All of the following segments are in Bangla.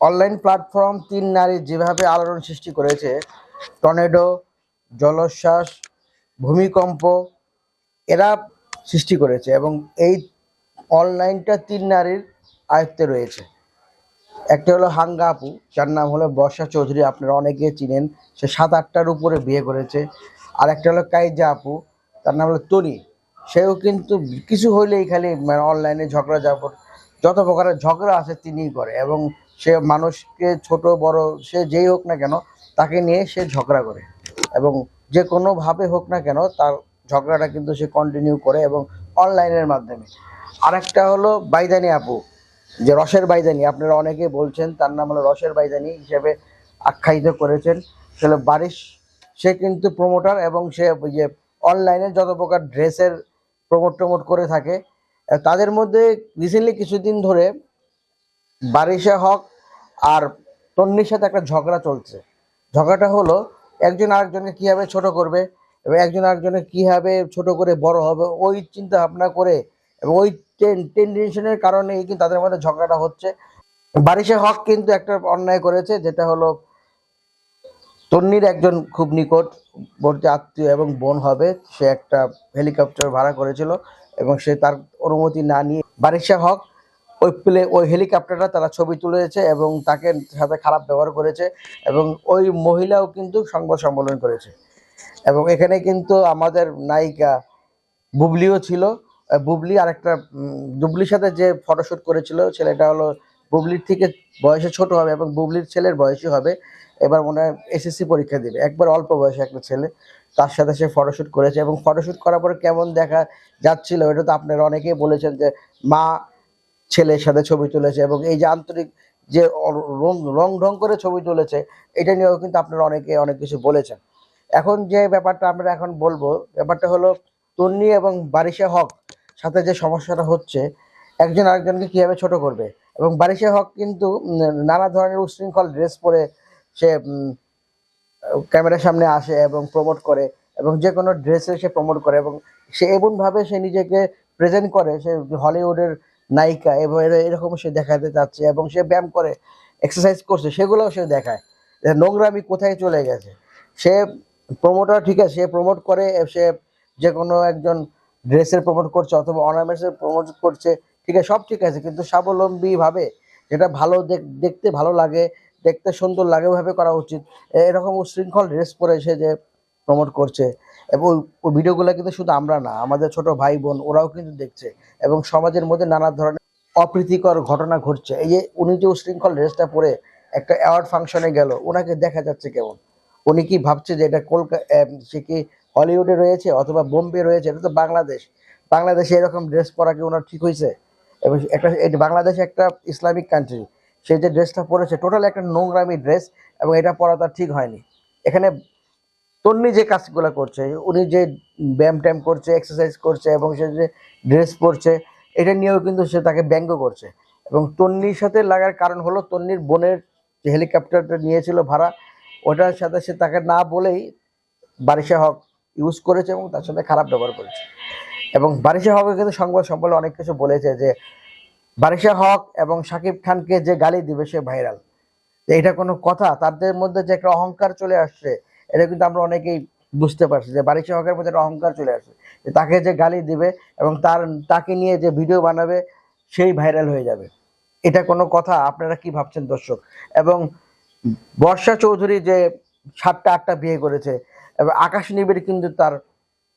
অনলাইন প্ল্যাটফর্ম তিন নারী যেভাবে আলোড়ন সৃষ্টি করেছে, টর্নেডো, জলোচ্ছ্বাস, ভূমিকম্প, এরা সৃষ্টি করেছে এবং এই অনলাইনটা তিন নারীর আয়ত্তে রয়েছে। একটা হলো হাঙ্গা আপু, যার নাম হলো বর্ষা চৌধুরী, আপনারা অনেকে চিনেন, সে সাত আটটার উপরে বিয়ে করেছে। আর একটা হলো কাইজা আপু, তার নাম হলো তনি, সেও কিন্তু কিছু হইলেই খালি মানে অনলাইনে ঝগড়া ঝাপট যত প্রকারের ঝগড়া আছে তিনিই করে এবং সে মানুষকে ছোট, বড়, সে যেই হোক না কেন, তাকে নিয়ে সে ঝগড়া করে। এবং যে কোনোভাবে হোক না কেন, তার ঝগড়াটা কিন্তু সে কন্টিনিউ করে এবং অনলাইনের মাধ্যমে। আরেকটা হলো বাইদানি আপু, যে রসের বাইদানি। আপনারা অনেকে বলছেন, তার নাম হলো রসের বাইদানি হিসেবে আখ্যায়িত করেছেন। সে হলো বারিশ। সে কিন্তু প্রমোটার এবং সে যে অনলাইনে যত প্রকার ড্রেসের প্রমোট টমোট করে থাকে। তাদের মধ্যে রিসেন্টলি কিছুদিন ধরে বারিশা হক আর তন্নির সাথে একটা ঝগড়া চলছে। ঝগড়াটা হলো, একজন আরেকজনকে কীভাবে ছোট করবে এবং একজন আরেকজনের কীভাবে ছোট করে বড় হবে, ওই চিন্তা ভাবনা করে এবং ওই টেন্ডেন্সনের কারণেই কিন্তু তাদের মধ্যে ঝগড়াটা হচ্ছে। বারিশা হক কিন্তু একটা অন্যায় করেছে, যেটা হলো, তন্নির একজন খুব নিকট বর্তী আত্মীয় এবং বোন হবে, সে একটা হেলিকপ্টার ভাড়া করেছিল এবং সে তার অনুমতি না নিয়ে বারিশা হক ওই প্লে, ওই হেলিকপ্টারটা তারা ছবি তুলেছে এবং তাকে সাথে খারাপ ব্যবহার করেছে এবং ওই মহিলাও কিন্তু সংবাদ সম্মেলন করেছে। এবং এখানে কিন্তু আমাদের নায়িকা বুবলিও ছিল। বুবলি আরেকটা বুবলির সাথে যে ফটোশ্যুট করেছিল, ছেলেটা হলো বুবলির থেকে বয়সে ছোট হবে এবং বুবলির ছেলের বয়সই হবে। এবার মনে হয় এসএসসি পরীক্ষা দিবে। একবার অল্প বয়সে একটা ছেলে, তার সাথে সে ফটোশ্যুট করেছে এবং ফটোশ্যুট করার পরে কেমন দেখা যাচ্ছিল, এটা তো আপনারা অনেকেই বলেছেন যে মা ছেলের সাথে ছবি তুলেছে এবং এই যে আন্তরিক যে রং রং ঢং করে ছবি তুলেছে, এটা নিয়েও কিন্তু আপনারা অনেকে অনেক কিছু বলেছেন। এখন যে ব্যাপারটা আমরা এখন বলব, ব্যাপারটা হলো তন্নি এবং বারিশা হক সাথে যে সমস্যাটা হচ্ছে, একজন আরেকজনকে কীভাবে ছোট করবে? এবং বারিশা হক কিন্তু নানা ধরনের উশৃঙ্খল ড্রেস পরে সে ক্যামেরার সামনে আসে এবং প্রমোট করে এবং যে কোনো ড্রেসে সে প্রমোট করে এবং সে এমনভাবে সে নিজেকে প্রেজেন্ট করে, সে হলিউডের নায়িকা এবং এর- এরকম সে দেখাতে চাচ্ছে এবং সে ব্যায়াম করে এক্সারসাইজ করছে, সেগুলোও সে দেখায়। নোংরামি কোথায় চলে গেছে? সে প্রমোটার ঠিক আছে, সে প্রমোট করে, সে যে কোনো একজন ড্রেসের প্রমোট করছে অথবা অর্নামেন্টসের প্রমোট করছে, ঠিক আছে, সব ঠিক আছে, কিন্তু স্বাবলম্বীভাবে যেটা ভালো দেখ- দেখতে ভালো লাগে, দেখতে সুন্দর লাগে ওইভাবে করা উচিত। এরকম উশৃঙ্খল ড্রেস পরে সে যে প্রমোট করছে। এবং ওই- ভিডিওগুলো কিন্তু শুধু আমরা না, আমাদের ছোট ভাই বোন ওরাও কিন্তু দেখছে। এবং সমাজের মধ্যে নানা ধরনের অপ্রীতিকর ঘটনা ঘটছে। এই যে উনি যে উশৃঙ্খল ড্রেসটা পরে একটা অ্যাওয়ার্ড ফাংশনে গেল, ওনাকে দেখা যাচ্ছে কেমন? উনি কি ভাবছে যে এটা কলকাতা সে কি হলিউডে রয়েছে অথবা বোম্বে রয়েছে? এটা তো বাংলাদেশ। বাংলাদেশে এরকম ড্রেস পরা কি ওনার ঠিক হয়েছে? এবং একটা এটা বাংলাদেশ একটা ইসলামিক কান্ট্রি সে যে ড্রেসটা পরেছে টোটাল একটা নোংরামি ড্রেস এবং এটা পরা তার ঠিক হয়নি। এখানে তন্নি যে কাজগুলো করছে, উনি যে ব্যায়াম ট্যাম করছে এক্সারসাইজ করছে এবং সে যে ড্রেস পরছে, এটা নিয়েও কিন্তু সে তাকে ব্যঙ্গ করছে। এবং তন্নির সাথে লাগার কারণ হলো তন্নির বোনের যে হেলিকপ্টারটা নিয়েছিল ভাড়া, ওটার সাথে সে তাকে না বলেই বারিশা হক ইউজ করেছে এবং তার সাথে খারাপ ব্যবহার করেছে। এবং বারিশা হকের কিন্তু সংবাদ সম্মেলনে অনেক কিছু বলেছে যে, বারিশা হক এবং শাকিব খানকে যে গালি দিবে সে ভাইরাল। এটা কোনো কথা, তাদের মধ্যে যে একটা অহংকার চলে আসছে এটা কিন্তু আমরা অনেকেই বুঝতে পারছি যে বারিশা হকের মধ্যে একটা অহংকার চলে আসে। যে তাকে যে গালি দিবে এবং তার, তাকে নিয়ে যে ভিডিও বানাবে, সেই ভাইরাল হয়ে যাবে। এটা কোনো কথা, আপনারা কি ভাবছেন দর্শক? এবং বর্ষা চৌধুরী যে সাতটা, আটটা বিয়ে করেছে, এবং আকাশ নিবিড় কিন্তু তার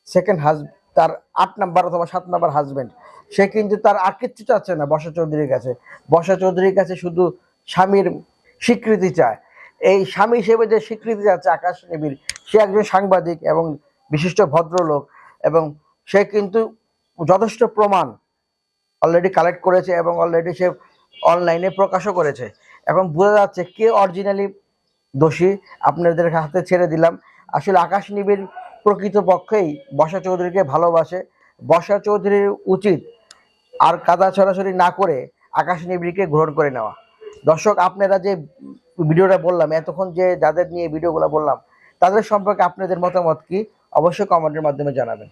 সেকেন্ড হাজ তার আট নাম্বার অথবা সাত নাম্বার হাজবেন্ড সে কিন্তু তার আর কিচ্ছু চাচ্ছে না বর্ষা চৌধুরীর কাছে। বর্ষা চৌধুরীর কাছে শুধু স্বামীর স্বীকৃতি চায়। এই স্বামী হিসেবে যে স্বীকৃতি যাচ্ছে আকাশ নিবিড় সে একজন সাংবাদিক এবং বিশিষ্ট ভদ্রলোক এবং সে কিন্তু যথেষ্ট প্রমাণ অলরেডি কালেক্ট করেছে এবং অলরেডি সে অনলাইনে প্রকাশও করেছে। এখন বোঝা যাচ্ছে কে অরিজিনালি দোষী, আপনাদের হাতে ছেড়ে দিলাম। আসলে আকাশ নিবিড় প্রকৃতপক্ষেই বর্ষা চৌধুরীকে ভালোবাসে। বর্ষা চৌধুরীর উচিত আর কাদা ছড়াছড়ি না করে আকাশ নিবিড়কে গ্রহণ করে নেওয়া। দর্শক, আপনারা যে ভিডিওটা বললাম, এতক্ষণ যে যাদের নিয়ে ভিডিওগুলো বললাম, তাদের সম্পর্কে আপনাদের মতামত কি? অবশ্যই কমেন্টের মাধ্যমে জানাবেন।